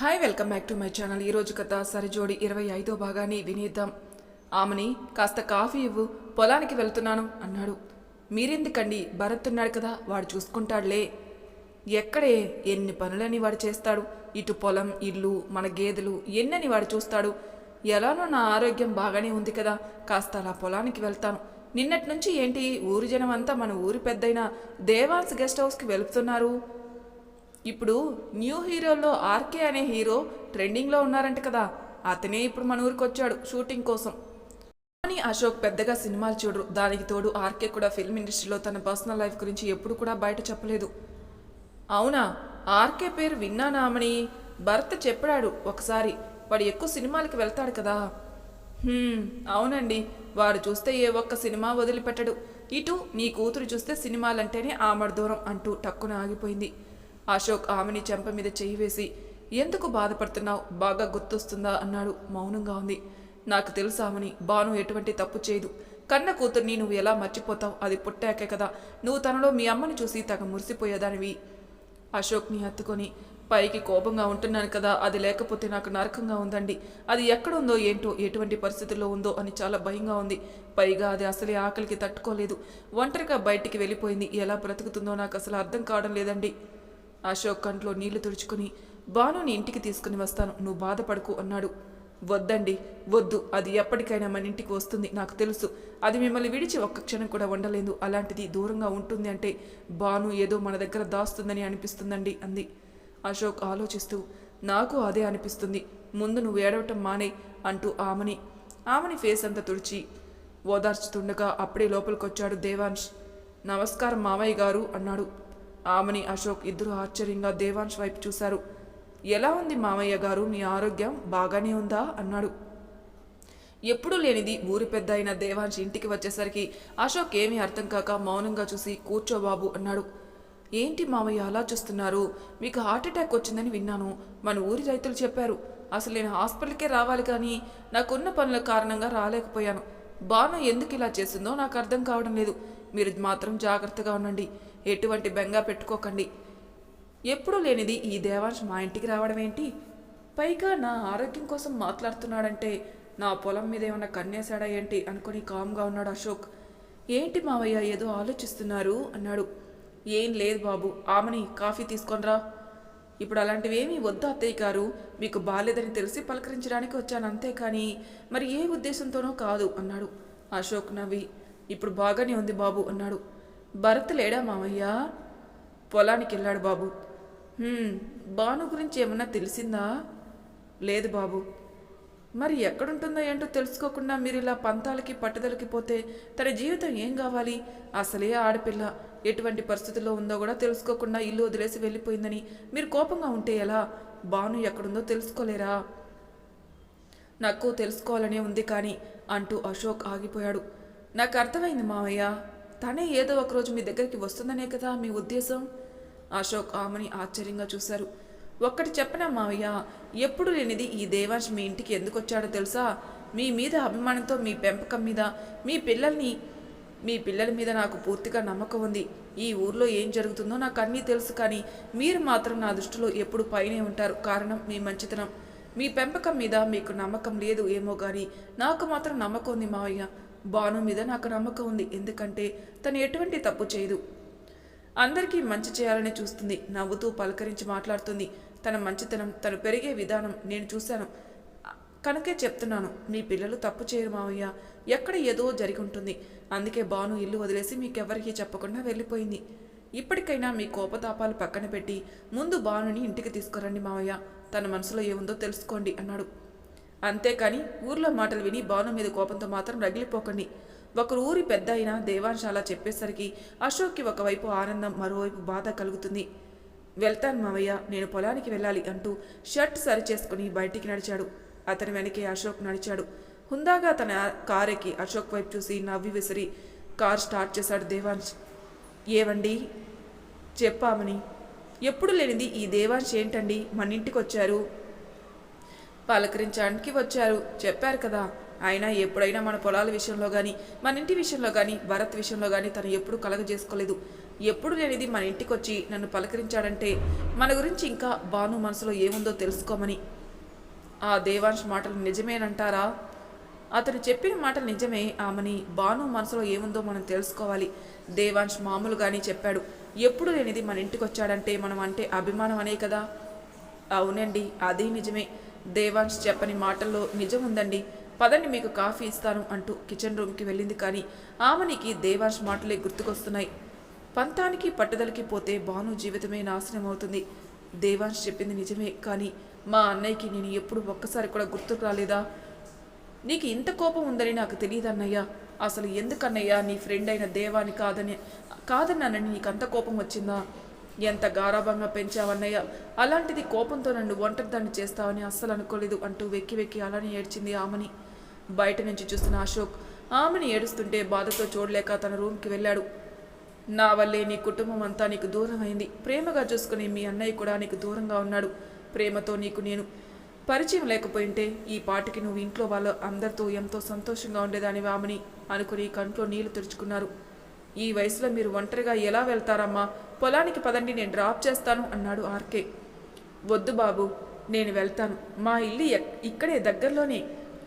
Hi welcome back to my channel ఈరోజు కథ సరిజోడి ఇరవై ఐదో భాగాన్ని వినేద్దాం. ఆమెని కాస్త కాఫీ ఇవ్వు పొలానికి వెళ్తున్నాను అన్నాడు. మీరెందుకండి? భరత్ ఉన్నాడు కదా వాడు చూసుకుంటాడులే. ఎక్కడే ఎన్ని పనులని వాడు చేస్తాడు? ఇటు పొలం ఇల్లు మన గేదెలు ఎన్నని వాడు చూస్తాడు? ఎలానో నా ఆరోగ్యం బాగానే ఉంది కదా కాస్త అలా పొలానికి వెళ్తాను. నిన్నటి నుంచి ఏంటి? ఊరి జనం అంతా మన ఊరి పెద్దయిన దేవాన్స్ గెస్ట్ హౌస్కి వెళుతున్నారు ఇప్పుడు న్యూ హీరోలో ఆర్కే అనే హీరో ట్రెండింగ్లో ఉన్నారంట కదా. అతనే ఇప్పుడు మన ఊరికి వచ్చాడు షూటింగ్ కోసం. కానీ అశోక్ పెద్దగా సినిమాలు చూడరు. దానికి తోడు ఆర్కే కూడా ఫిల్మ్ ఇండస్ట్రీలో తన పర్సనల్ లైఫ్ గురించి ఎప్పుడు కూడా బయట చెప్పలేదు. అవునా? ఆర్కే పేరు విన్నానామని భర్త చెప్పాడు ఒకసారి. వాడు ఎక్కువ సినిమాలకి వెళ్తాడు కదా. అవునండి. వాడు చూస్తే ఏ ఒక్క సినిమా వదిలిపెట్టడు. ఇటు నీ కూతురు చూస్తే సినిమాలంటేనే ఆమడ దూరం అంటూ టక్కున ఆగిపోయింది. అశోక్ ఆమెని చెంప మీద చెయ్యి వేసి ఎందుకు బాధపడుతున్నావు? బాగా గుర్తొస్తుందా? అన్నాడు. మౌనంగా ఉంది. నాకు తెలుసామని బాను ఎటువంటి తప్పు చేయదు. కన్న కూతుర్ని నువ్వు ఎలా మర్చిపోతావు? అది పుట్టాకే కదా. నువ్వు తనలో మీ అమ్మని చూసి తగ మురిసిపోయేదానివి. అశోక్ని హత్తుకొని పైకి కోపంగా ఉంటున్నాను కదా. అది లేకపోతే నాకు నరకంగా ఉందండి. అది ఎక్కడుందో ఏంటో ఎటువంటి పరిస్థితుల్లో ఉందో అని చాలా భయంగా ఉంది. పైగా అది అసలే ఆకలికి తట్టుకోలేదు. ఒంటరిగా బయటికి వెళ్ళిపోయింది. ఎలా బ్రతుకుతుందో నాకు అసలు అర్థం కావడం లేదండి. అశోక్ కంట్లో నీళ్ళు తుడుచుకుని బానుని ఇంటికి తీసుకుని వస్తాను నువ్వు బాధపడకు అన్నాడు. వద్దండి వద్దు అది ఎప్పటికైనా మన ఇంటికి వస్తుంది నాకు తెలుసు. అది మిమ్మల్ని విడిచి ఒక్క క్షణం కూడా ఉండలేదు అలాంటిది దూరంగా ఉంటుంది అంటే బాను ఏదో మన దగ్గర దాస్తుందని అనిపిస్తుందండి అంది. అశోక్ ఆలోచిస్తూ నాకు అదే అనిపిస్తుంది. ముందు నువ్వు ఏడవటం మానే అంటూ ఆమెని ఆమెని ఫేస్ అంతా తుడిచి ఓదార్చుతుండగా అప్పుడే లోపలికొచ్చాడు దేవాన్ష్ నమస్కారం మావయ్య గారు అన్నాడు. ఆమెని అశోక్ ఇద్దరు ఆశ్చర్యంగా దేవాంశ్ వైపు చూశారు. ఎలా ఉంది మామయ్య గారు? మీ ఆరోగ్యం బాగానే ఉందా? అన్నాడు. ఎప్పుడూ లేనిది ఊరి పెద్ద అయిన దేవాంశ్ ఇంటికి వచ్చేసరికి అశోక్ ఏమీ అర్థం కాక మౌనంగా చూసి కూర్చో బాబు అన్నాడు. ఏంటి మామయ్య అలా చూస్తున్నారు? మీకు హార్ట్ అటాక్ వచ్చిందని విన్నాను. మన ఊరి రైతులు చెప్పారు. అసలు నేను హాస్పిటల్కే రావాలి కానీ నాకున్న పనుల కారణంగా రాలేకపోయాను. బాను ఎందుకు ఇలా చేసిందో నాకు అర్థం కావడం లేదు. మీరు మాత్రం జాగ్రత్తగా ఉండండి. ఎటువంటి బెంగా పెట్టుకోకండి. ఎప్పుడూ లేనిది ఈ దేవాంశ్ మా ఇంటికి రావడం ఏంటి? పైగా నా ఆరోగ్యం కోసం మాట్లాడుతున్నాడంటే నా పొలం మీద ఏమన్నా కన్నేశాడా ఏంటి అనుకుని కామ్గా ఉన్నాడు అశోక్. ఏంటి మావయ్య ఏదో ఆలోచిస్తున్నారు? అన్నాడు. ఏం లేదు బాబు ఆమెని కాఫీ తీసుకొనిరా ఇప్పుడు అలాంటివేమీ వద్దు అత్తయ్య గారు మీకు బాలేదని తెలిసి పలకరించడానికి వచ్చాను అంతే కానీ మరి ఏ ఉద్దేశంతోనో కాదు అన్నాడు. అశోక్ నవ్వి ఇప్పుడు బాగానే ఉంది బాబు అన్నాడు. భరత్ లేడా మామయ్య? పొలానికి వెళ్ళాడు బాబు. బాను భాను గురించి ఏమన్నా తెలిసిందా? లేదు బాబు. మరి ఎక్కడుంటుందో ఏంటో తెలుసుకోకుండా మీరు ఇలా పంతాలకి పట్టుదలకి పోతే తన జీవితం ఏం కావాలి? అసలే ఆడపిల్ల. ఎటువంటి పరిస్థితుల్లో ఉందో కూడా తెలుసుకోకుండా ఇల్లు వదిలేసి వెళ్ళిపోయిందని మీరు కోపంగా ఉంటే ఎలా? భాను ఎక్కడుందో తెలుసుకోలేరా? నాకు తెలుసుకోవాలనే ఉంది కానీ అంటూ అశోక్ ఆగిపోయాడు. నాకు అర్థమైంది మావయ్య తనే ఏదో ఒకరోజు మీ దగ్గరికి వస్తుందనే కదా మీ ఉద్దేశం? అశోక్ ఆమెని ఆశ్చర్యంగా చూశారు. ఒక్కటి చెప్పనా మావయ్య? ఎప్పుడు లేనిది ఈ దేవాంశ్ మీ ఇంటికి ఎందుకు వచ్చాడో తెలుసా? మీ మీద అభిమానంతో మీ పెంపకం మీద మీ పిల్లల్ని మీ పిల్లల మీద నాకు పూర్తిగా నమ్మకం ఉంది. ఈ ఊర్లో ఏం జరుగుతుందో నాకు అన్నీ తెలుసు కానీ మీరు మాత్రం నా దృష్టిలో ఎప్పుడు పైనే ఉంటారు. కారణం మీ మంచితనం. మీ పెంపకం మీద మీకు నమ్మకం లేదు ఏమో కానీ నాకు మాత్రం నమ్మకం ఉంది మావయ్య. బాను మీద నాకు నమ్మకం ఉంది. ఎందుకంటే తను ఎటువంటి తప్పు చేయదు. అందరికీ మంచి చేయాలని చూస్తుంది. నవ్వుతూ పలకరించి మాట్లాడుతుంది. తన మంచితనం తను పెరిగే విధానం నేను చూశాను. కనుకే చెప్తున్నాను మీ పిల్లలు తప్పు చేయరు మావయ్య. ఎక్కడ ఏదో జరిగి ఉంటుంది అందుకే బాను ఇల్లు వదిలేసి మీకెవరికీ చెప్పకుండా వెళ్ళిపోయింది. ఇప్పటికైనా మీ కోపతాపాలు పక్కన పెట్టి ముందు బానుని ఇంటికి తీసుకురండి మావయ్య. తన మనసులో ఏముందో తెలుసుకోండి అన్నాడు. అంతేకాని ఊర్లో మాటలు విని భవనం మీద కోపంతో మాత్రం రగిలిపోకండి. ఒకరు ఊరి పెద్ద అయిన దేవాంశ అలా చెప్పేసరికి అశోక్కి ఒకవైపు ఆనందం మరోవైపు బాధ కలుగుతుంది. వెళ్తాను మావయ్య నేను పొలానికి వెళ్ళాలి అంటూ షర్ట్ సరి చేసుకుని బయటికి నడిచాడు. అతని వెనకే అశోక్ నడిచాడు. హుందాగా తన కారెక్కి అశోక్ వైపు చూసి నవ్వి విసిరి కార్ స్టార్ట్ చేశాడు దేవాంశ్. ఏవండి? చెప్పామని. ఎప్పుడు లేనిది ఈ దేవాంశ్ ఏంటండి? మన ఇంటికి వచ్చారు పలకరించడానికి వచ్చారు. చెప్పారు కదా అయినా ఎప్పుడైనా మన పొలాల విషయంలో కానీ మన ఇంటి విషయంలో కానీ భరత్ విషయంలో కానీ తను ఎప్పుడు కలగజేసుకోలేదు. ఎప్పుడు లేనిది మన ఇంటికి వచ్చి నన్ను పలకరించాడంటే మన గురించి ఇంకా భాను మనసులో ఏముందో తెలుసుకోమని. ఆ దేవాంశ్ మాటలు నిజమేనంటారా? అతను చెప్పిన మాటలు నిజమే ఆమెని భాను మనసులో ఏముందో మనం తెలుసుకోవాలి. దేవాంశ్ మామూలుగానే చెప్పాడు. ఎప్పుడు లేనిది మన ఇంటికి వచ్చాడంటే మనం అంటే అభిమానం అనే కదా? అవునండి అది నిజమే. దేవాంశ్ చెప్పని మాటల్లో నిజం ఉందండి. పదండి మీకు కాఫీ ఇస్తాను అంటూ కిచెన్ రూమ్కి వెళ్ళింది కానీ ఆమెనికి దేవాంశ్ మాటలే గుర్తుకొస్తున్నాయి. పంతానికి పట్టుదలకి పోతే భాను జీవితమే నాశనం అవుతుంది దేవాంశ్ చెప్పింది నిజమే కానీ మా అన్నయ్యకి నేను ఎప్పుడు ఒక్కసారి కూడా గుర్తుకు రాలేదా? నీకు ఇంత కోపం ఉందని నాకు తెలియదు అన్నయ్య. అసలు ఎందుకన్నయ్యా? నీ ఫ్రెండ్ అయిన దేవాని కాదని కాదన్నానని నీకు అంత కోపం వచ్చిందా? ఎంత గారాభంగా పెంచావన్నయ్య? అలాంటిది కోపంతో నన్ను ఒంటరిదాన్ని చేస్తావని అస్సలు అనుకోలేదు అంటూ వెక్కి వెక్కి అలానే ఏడ్చింది ఆమెని. బయట నుంచి చూస్తున్న అశోక్ ఆమెని ఏడుస్తుంటే బాధతో చూడలేక తన రూమ్కి వెళ్ళాడు. నా వల్లే నీ కుటుంబం అంతా నీకు దూరమైంది. ప్రేమగా చూసుకుని మీ అన్నయ్య కూడా నీకు దూరంగా ఉన్నాడు. ప్రేమతో నీకు నేను పరిచయం లేకపోయింటే ఈ పాటికి నువ్వు ఇంట్లో వాళ్ళ అందరితో ఎంతో సంతోషంగా ఉండేదాని ఆమెని అనుకుని కంట్లో నీళ్ళు తెరుచుకున్నారు. ఈ వయసులో మీరు ఒంటరిగా ఎలా వెళ్తారమ్మా? పొలానికి పదండి నేను డ్రాప్ చేస్తాను అన్నాడు ఆర్కే. వద్దు బాబు నేను వెళ్తాను. మా ఇల్లు ఇక్కడే దగ్గరలోనే.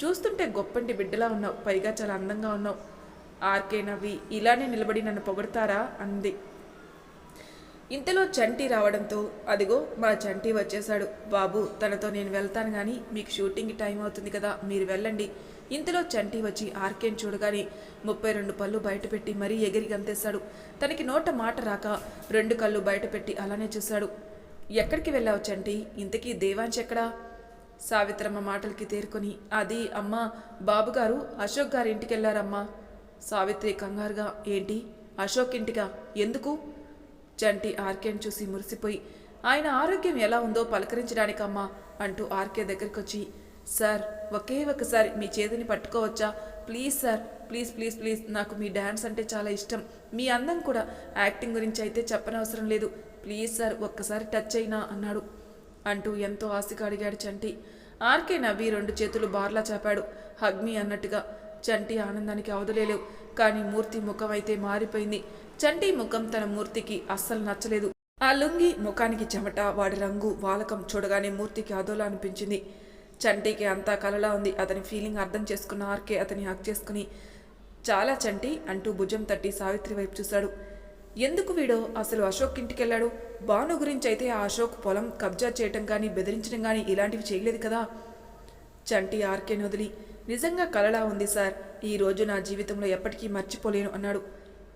చూస్తుంటే గొప్పంటి బిడ్డలా ఉన్నావు పైగా చాలా అందంగా ఉన్నావు. ఆర్కే నవ్వి ఇలానే నిలబడి నన్ను పొగడతారా? అంది. ఇంతలో చంటి రావడంతో అదిగో మా చంటి వచ్చేశాడు. బాబు తనతో నేను వెళ్తాను కానీ మీకు షూటింగ్ టైం అవుతుంది కదా మీరు వెళ్ళండి. ఇంతలో చంటి వచ్చి ఆర్కేన్ చూడగానే ముప్పై రెండు పళ్ళు బయటపెట్టి మరీ ఎగిరి గంతేశాడు. తనకి నోట మాట రాక రెండు కళ్ళు బయటపెట్టి అలానే చూశాడు. ఎక్కడికి వెళ్ళావు చంటి? ఇంతకీ దేవాంశ్ ఎక్కడా? సావిత్రమ్మ మాటలకి తేరుకొని అది అమ్మా బాబుగారు అశోక్ గారి ఇంటికి వెళ్ళారమ్మా సావిత్రి కంగారుగా ఏంటి? అశోక్ ఇంటిగా ఎందుకు? చంటి ఆర్కేని చూసి మురిసిపోయి ఆయన ఆరోగ్యం ఎలా ఉందో పలకరించడానికమ్మా అంటూ ఆర్కే దగ్గరికి వచ్చి సార్ ఒకే ఒకసారి మీ చేతిని పట్టుకోవచ్చా? Please sir please please please నాకు మీ డ్యాన్స్ అంటే చాలా ఇష్టం. మీ అందం కూడా యాక్టింగ్ గురించి అయితే చెప్పనవసరం లేదు. ప్లీజ్ సార్ ఒక్కసారి టచ్ అయినా అన్నాడు. అంటూ ఎంతో ఆశగా అడిగాడు చంటి. ఆర్కే నవ్వి రెండు చేతులు బార్లా చాపాడు. హగ్మి అన్నట్టుగా. చంటి ఆనందానికి అవదలేలేవు కానీ మూర్తి ముఖం అయితే మారిపోయింది. చంటి ముఖం తన మూర్తికి అస్సలు నచ్చలేదు. ఆ లుంగి ముఖానికి చెమట వాడి రంగు వాలకం చూడగానే మూర్తికి అదోలా అనిపించింది. చంటికి అంతా కలలా ఉంది. అతని ఫీలింగ్ అర్థం చేసుకున్న ఆర్కే అతని హక్ చేసుకుని చాలా చంటి అంటూ భుజం తట్టి సావిత్రి వైపు చూశాడు. ఎందుకు వీడో? అసలు అశోక్ ఇంటికి వెళ్ళాడు భాను గురించి అయితే ఆ అశోక్ పొలం కబ్జా చేయటం కానీ బెదిరించడం కానీ ఇలాంటివి చేయలేదు కదా? చంటి ఆర్కేని వదిలి నిజంగా కలలా ఉంది సార్. ఈ రోజు నా జీవితంలో ఎప్పటికీ మర్చిపోలేను అన్నాడు.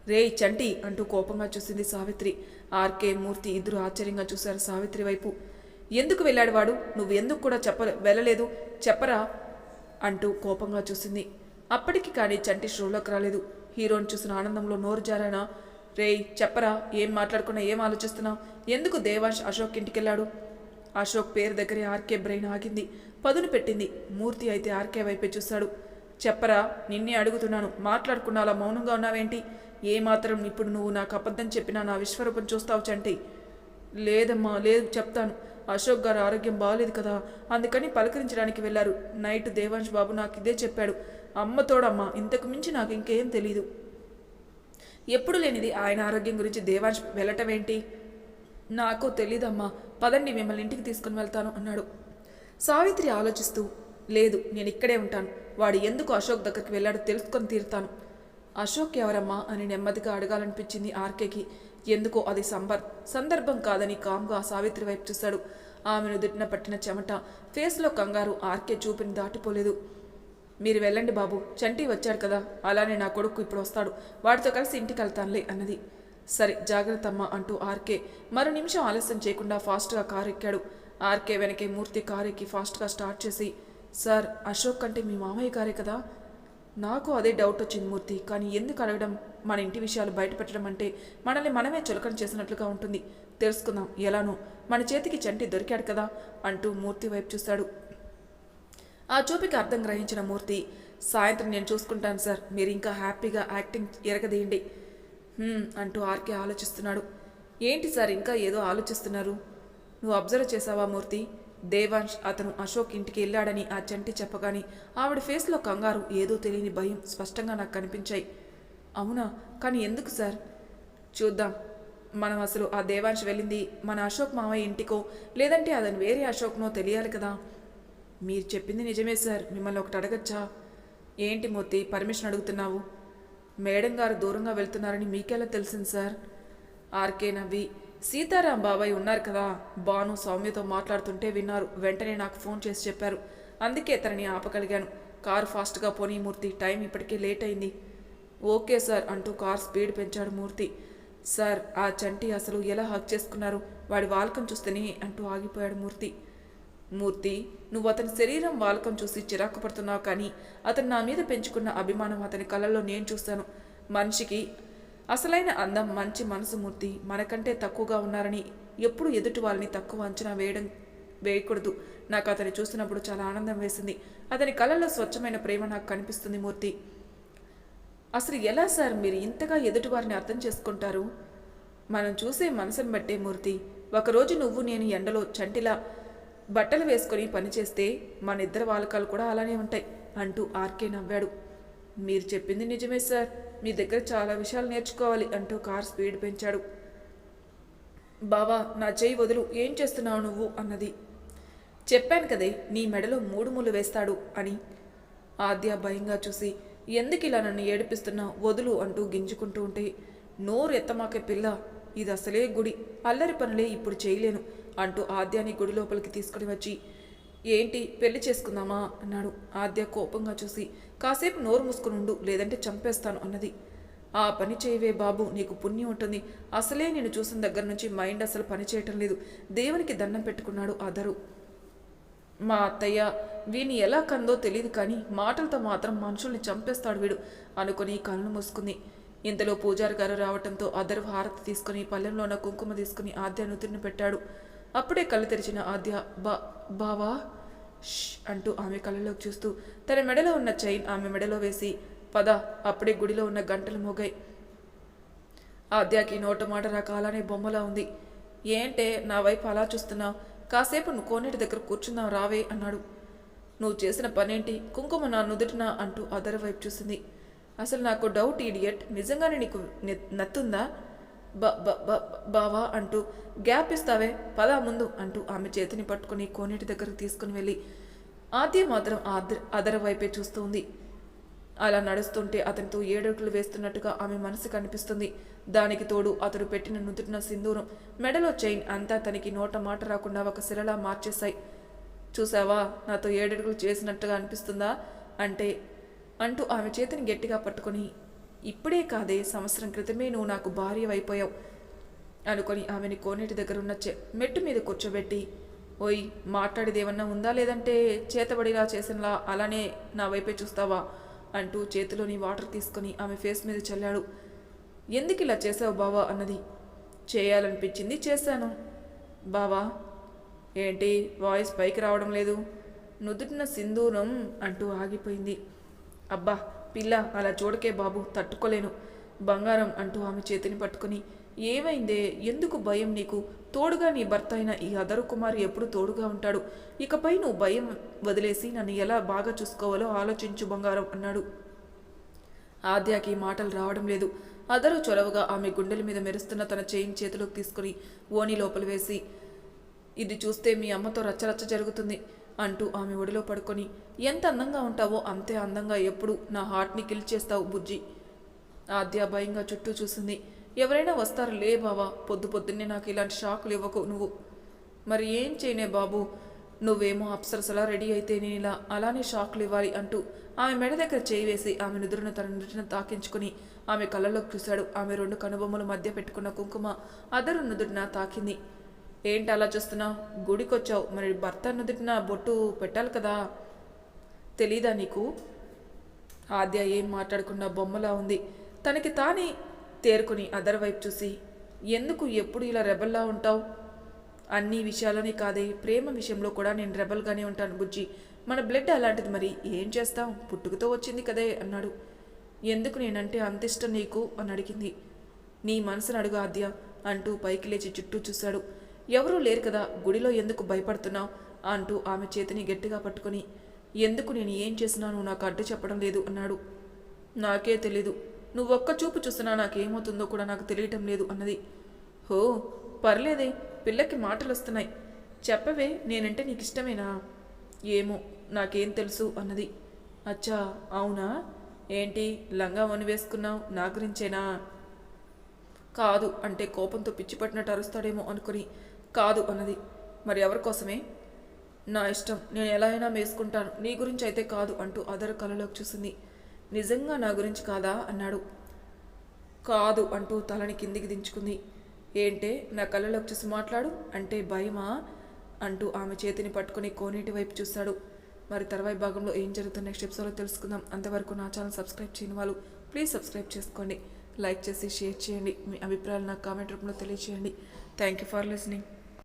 రేయ్ చంటి అంటూ కోపంగా చూసింది సావిత్రి. ఆర్కే మూర్తి ఇద్దరు ఆశ్చర్యంగా చూశారు సావిత్రి వైపు. ఎందుకు వెళ్ళాడు వాడు? నువ్వు ఎందుకు కూడా చెప్ప వెళ్ళలేదు? చెప్పరా? అంటూ కోపంగా చూసింది. అప్పటికి కానీ చంటి షోలోకి రాలేదు. హీరోని చూసిన ఆనందంలో నోరు జారానా? రేయ్ చెప్పరా? ఏం మాట్లాడుకున్నా ఏం ఆలోచిస్తున్నావు ఎందుకు దేవాష్ అశోక్ ఇంటికెళ్ళాడు? అశోక్ పేరు దగ్గరే ఆర్కే బ్రెయిన్ ఆగింది. పదును పెట్టింది. మూర్తి అయితే ఆర్కే వైపే చూశాడు చెప్పరా? నిన్నే అడుగుతున్నాను. మాట్లాడుకున్నాలా అలా మౌనంగా ఉన్నావేంటి? ఏ మాత్రం ఇప్పుడు నువ్వు నాకు అబద్ధం చెప్పినా నా విశ్వరూపం చూస్తావు చంటి. లేదమ్మా లేదు చెప్తాను. అశోక్ గారు ఆరోగ్యం బాగలేదు కదా అందుకని పలకరించడానికి వెళ్ళారు. నైట్ దేవాంశ్ బాబు నాకు ఇదే చెప్పాడు. అమ్మ తోడమ్మా ఇంతకు మించి నాకు ఇంకేం తెలీదు. ఎప్పుడు లేనిది ఆయన ఆరోగ్యం గురించి దేవాంశ్ వెళ్ళటం ఏంటి నాకు తెలీదమ్మా పదండి మిమ్మల్ని ఇంటికి తీసుకుని వెళ్తాను అన్నాడు. సావిత్రి ఆలోచిస్తూ లేదు నేను ఇక్కడే ఉంటాను. వాడు ఎందుకు అశోక్ దగ్గరికి వెళ్ళాడో తెలుసుకొని తీరుతాను. అశోక్ ఎవరమ్మా అని నెమ్మదిగా అడగాలనిపించింది ఆర్కేకి. ఎందుకో అది సంబర్ సందర్భం కాదని కామ్గా సావిత్రి వైపు చూశాడు. ఆమెను దిట్టిన పట్టిన చెమట ఫేస్లో కంగారు ఆర్కే చూపిని దాటిపోలేదు. మీరు వెళ్ళండి బాబు చంటి వచ్చాడు కదా అలానే నా కొడుకు ఇప్పుడు వస్తాడు వాడితో కలిసి ఇంటికి వెళ్తానులే అన్నది. సరే జాగ్రత్త అమ్మా అంటూ ఆర్కే మరో నిమిషం ఆలస్యం చేయకుండా ఫాస్ట్గా కారు ఎక్కాడు ఆర్కే వెనకే మూర్తి కారు ఎక్కి ఫాస్ట్గా స్టార్ట్ చేసి సార్ అశోక్ అంటే మీ మామయ్య గారే కదా? నాకు అదే డౌట్ వచ్చింది మూర్తి. కానీ ఎందుకు అడగడం? మన ఇంటి విషయాలు బయటపెట్టడం అంటే మనల్ని మనమే చులకన చేసినట్లుగా ఉంటుంది. తెలుసుకుందాం ఎలానో. మన చేతికి చంటి దొరికాడు కదా అంటూ మూర్తి వైపు చూశాడు ఆ చూపికి అర్థం గ్రహించిన మూర్తి సాయంత్రం నేను చూసుకుంటాను సార్. మీరు ఇంకా హ్యాపీగా యాక్టింగ్ ఎరగదీయండి. అంటూ ఆర్కే ఆలోచిస్తున్నాడు. ఏంటి సార్ ఇంకా ఏదో ఆలోచిస్తున్నారు? నువ్వు అబ్జర్వ్ చేసావా మూర్తి? దేవాంష్ అతను అశోక్ ఇంటికి వెళ్ళాడని ఆ చంటి చెప్పగాని ఆవిడ ఫేస్లో కంగారు ఏదో తెలియని భయం స్పష్టంగా నాకు కనిపించాయి. అవునా? కానీ ఎందుకు సార్? చూద్దాం. మనం అసలు ఆ దేవాంష్ వెళ్ళింది మన అశోక్ మావయ్య ఇంటికో లేదంటే అతను వేరే అశోక్నో తెలియాలి కదా? మీరు చెప్పింది నిజమే సార్. మిమ్మల్ని ఒకటి అడగచ్చా? ఏంటి మూర్తి పర్మిషన్ అడుగుతున్నావు? మేడం గారు దూరంగా వెళ్తున్నారని మీకెలా తెలిసింది సార్? ఆర్కే నవ్వి సీతారాం బాబాయ్ ఉన్నారు కదా? బాను సౌమ్యతో మాట్లాడుతుంటే విన్నారు. వెంటనే నాకు ఫోన్ చేసి చెప్పారు. అందుకే తనని ఆపగలిగాను. కారు ఫాస్ట్గా పోనీ మూర్తి టైం ఇప్పటికే లేట్ అయింది. ఓకే సార్ అంటూ కార్ స్పీడ్ పెంచాడు మూర్తి. సార్ ఆ చంటి అసలు ఎలా హక్ చేసుకున్నారు? వాడి వాలకం చూస్తేనే అంటూ ఆగిపోయాడు మూర్తి. మూర్తి నువ్వు అతని శరీరం వాలకం చూసి చిరాకు పడుతున్నావు కానీ అతను నా మీద పెంచుకున్న అభిమానం అతని కళ్ళల్లో నేను చూస్తాను మనిషికి అసలైన అందం మంచి మనసు మూర్తి మనకంటే తక్కువగా ఉన్నారని ఎప్పుడు ఎదుటి వాళ్ళని తక్కువ అంచనా వేయడం వేయకూడదు. నాకు అతని చూసినప్పుడు చాలా ఆనందం వేసింది. అతని కళ్ళల్లో స్వచ్ఛమైన ప్రేమ నాకు కనిపిస్తుంది మూర్తి. అసలు ఎలా సార్ మీరు ఇంతగా ఎదుటివారిని అర్థం చేసుకుంటారు? మనం చూసే మనసుని బట్టే మూర్తి ఒకరోజు నువ్వు నేను ఎండలో చంటిలా బట్టలు వేసుకొని పనిచేస్తే మన ఇద్దరు వాలకాలు కూడా అలానే ఉంటాయి అంటూ ఆర్కే నవ్వాడు. మీరు చెప్పింది నిజమే సార్. మీ దగ్గర చాలా విషయాలు నేర్చుకోవాలి అంటూ కార్ స్పీడ్ పెంచాడు. బావా నా చేయి వదులు ఏం చేస్తున్నావు నువ్వు? అన్నది. చెప్పాను కదే నీ మెడలో మూడు ముళ్ళు వేస్తాడు అని ఆద్య భయంగా చూసి ఎందుకు ఇలా నన్ను ఏడిపిస్తున్నా వదులు అంటూ గింజుకుంటూ ఉంటే నోరు ఎత్తమాకే పిల్ల ఇది అసలే గుడి అల్లరి పనులే ఇప్పుడు చేయలేను అంటూ ఆద్యాని గుడి లోపలికి తీసుకుని వచ్చి ఏంటి పెళ్ళి చేసుకుందామా? అన్నాడు. ఆద్య కోపంగా చూసి కాసేపు నోరు మూసుకుని ఉండు లేదంటే చంపేస్తాను అన్నది. ఆ పని చేయవే బాబు నీకు పుణ్యం ఉంటుంది. అసలే నేను చూసిన దగ్గర నుంచి మైండ్ అసలు పని చేయటం లేదు. దేవునికి దండం పెట్టుకున్నాడు అదరు మా అత్తయ్య వీని ఎలా కందో తెలియదు కానీ మాటలతో మాత్రం మనుషుల్ని చంపేస్తాడు వీడు అనుకుని కళ్ళు మూసుకుంది. ఇంతలో పూజారి గారు రావడంతో అదరు హారతి తీసుకుని పల్లెంలో ఉన్న కుంకుమ తీసుకుని ఆద్య నుతిని పెట్టాడు. అప్పుడే కళ్ళు తెరిచిన ఆద్య బా బావా! ష్! అంటూ ఆమె కళ్ళలోకి చూస్తూ తన మెడలో ఉన్న చైన్ ఆమె మెడలో వేసి పద అప్పుడే గుడిలో ఉన్న గంటలు మోగాయి. ఆద్యాకి నోట మాట రాక అలానే బొమ్మలా ఉంది. ఏంటే నా వైపు అలా చూస్తున్నావు? కాసేపు నువ్వు కోనేటి దగ్గర కూర్చుందాం రావే అన్నాడు. నువ్వు చేసిన పనేంటి? కుంకుమ నా నుదుటినా అంటూ అదర్ వైపు చూసింది. అసలు నాకు డౌట్ ఈడియట్ నిజంగానే నీకు నత్తుందా? బావా అంటూ గ్యాప్ ఇస్తావే పదా ముందు అంటూ ఆమె చేతిని పట్టుకుని కోనేటి దగ్గరకు తీసుకుని వెళ్ళి ఆద్య మాత్రం ఆదర్ అదర వైపే చూస్తూ ఉంది. అలా నడుస్తుంటే అతనితో ఏడుకులు వేస్తున్నట్టుగా ఆమె మనసు కనిపిస్తుంది. దానికి తోడు అతడు పెట్టిన నుదుటిన సింధూరం మెడలో చైన్ అంతా తనకి నోట మాట రాకుండా ఒక శిలలా మార్చేశాయి. చూసావా నాతో ఏడడుగులు చేసినట్టుగా అనిపిస్తుందా? అంటే అంటూ ఆమె చేతిని గట్టిగా పట్టుకొని ఇప్పుడే కాదే సంవత్సరం క్రితమే నువ్వు నాకు భార్య అయిపోయావు అనుకొని ఆమెని కోనేటి దగ్గర ఉన్న చె మెట్టు మీద కూర్చోబెట్టి ఓయ్ మాట్లాడేదేమన్నా ఉందా లేదంటే చేతబడిలా చేసినలా అలానే నా వైపే చూస్తావా? అంటూ చేతిలోని వాటర్ తీసుకొని ఆమె ఫేస్ మీద చల్లాడు. ఎందుకు ఇలా చేసావు బావా? అన్నది. చేయాలనిపించింది చేశాను. బావా ఏంటి వాయిస్ పైకి రావడం లేదు? నుదుటిన సింధూరం అంటూ ఆగిపోయింది. అబ్బా పిల్ల అలా చూడకే బాబు తట్టుకోలేను. బంగారం అంటూ ఆమె చేతిని పట్టుకుని ఏమైందే? ఎందుకు భయం నీకు? తోడుగా నీ భర్త అయిన ఈ అదరు కుమారి ఎప్పుడు తోడుగా ఉంటాడు. ఇకపై నువ్వు భయం వదిలేసి నన్ను ఎలా బాగా చూసుకోవాలో ఆలోచించు బంగారం అన్నాడు. ఆద్యాకి మాటలు రావడం లేదు. అదరు చొరవగా ఆమె గుండెల మీద మెరుస్తున్న తన చేయిని చేతిలోకి తీసుకుని ఓని లోపల వేసి ఇది చూస్తే మీ అమ్మతో రచ్చరచ్చ జరుగుతుంది అంటూ ఆమె ఒడిలో పడుకొని ఎంత అందంగా ఉంటావో అంతే అందంగా ఎప్పుడు నా హార్ట్ని కిల్ చేస్తావు బుజ్జి. ఆద్య భయంగా చుట్టూ చూసింది. ఎవరైనా వస్తారు లే బావా పొద్దు పొద్దున్నే నాకు ఇలాంటి షాకులు ఇవ్వకు నువ్వు. మరి ఏం చేయనే బాబు నువ్వేమో అప్సరసలా రెడీ అయితే నేను ఇలా అలానే షాక్లు ఇవ్వాలి అంటూ ఆమె మెడ దగ్గర చేయి వేసి ఆమె నుదురును తన నుదుటిన తాకించుకుని ఆమె కళ్ళలోకి చూశాడు. ఆమె రెండు కనుబొమ్మల మధ్య పెట్టుకున్న కుంకుమ అదరు నుదుటిన తాకింది. ఏంటి అలా చూస్తున్నావు? గుడికొచ్చావు. మరి భర్త నుదుటిన బొట్టు పెట్టాలి కదా. తెలీదా నీకు? ఆద్య ఏం మాట్లాడకుండా బొమ్మలా ఉంది. తనకి తానే తేరుకుని అదర్ వైపు చూసి ఎందుకు ఎప్పుడు ఇలా రెబల్లా ఉంటావు? అన్ని విషయాలని కాదే. ప్రేమ విషయంలో కూడా నేను రెబల్గానే ఉంటాను బుజ్జి. మన బ్లడ్ అలాంటిది మరి. ఏం చేస్తాం? పుట్టుకతో వచ్చింది కదే అన్నాడు. ఎందుకు నేనంటే అంత ఇష్టం నీకు? అని అడిగింది. నీ మనసును అడుగు ఆద్య అంటూ పైకి లేచి చుట్టూ చూశాడు. ఎవరూ లేరు కదా గుడిలో ఎందుకు భయపడుతున్నావు? అంటూ ఆమె చేతిని గట్టిగా పట్టుకుని ఎందుకు నేను ఏం చేసినాను నాకు అడ్డు చెప్పడం లేదు అన్నాడు. నాకే తెలీదు. నువ్వొక్క చూపు చూసినా నాకేమవుతుందో కూడా నాకు తెలియటం లేదు అన్నది. హో పర్లేదే పిల్లకి మాటలు వస్తున్నాయి చెప్పవే నేనంటే నీకు ఇష్టమేనా ఏమో నాకేం తెలుసు అన్నది. అచ్చా అవునా? ఏంటి లంగా వని వేసుకున్నావు నా గురించేనా? కాదు అంటే కోపంతో పిచ్చిపట్టినట్టు అరుస్తాడేమో అనుకుని కాదు అన్నది. మరి ఎవరి కోసమే? నా ఇష్టం నేను ఎలా అయినా వేసుకుంటాను నీ గురించి అయితే కాదు అంటూ అదర్ కళలోకి చూసింది. నిజంగా నా గురించి కాదా? అన్నాడు. కాదు అంటూ తలని కిందికి దించుకుంది. ఏంటే నా కళ్ళలోకి చూసి మాట్లాడు? అంటే భయమా? అంటూ ఆమె చేతిని పట్టుకుని కోనేటి వైపు చూశాడు మరి తర్వాయి భాగంలో ఏం జరుగుతుంది నెక్స్ట్ ఎపిసోడ్లో తెలుసుకుందాం. అంతవరకు నా ఛానల్ సబ్స్క్రైబ్ చేయని వాళ్ళు ప్లీజ్ సబ్స్క్రైబ్ చేసుకోండి. లైక్ చేసి షేర్ చేయండి. మీ అభిప్రాయాలు నాకు కామెంట్ రూపంలో తెలియజేయండి థ్యాంక్ యూ ఫర్ లిసనింగ్.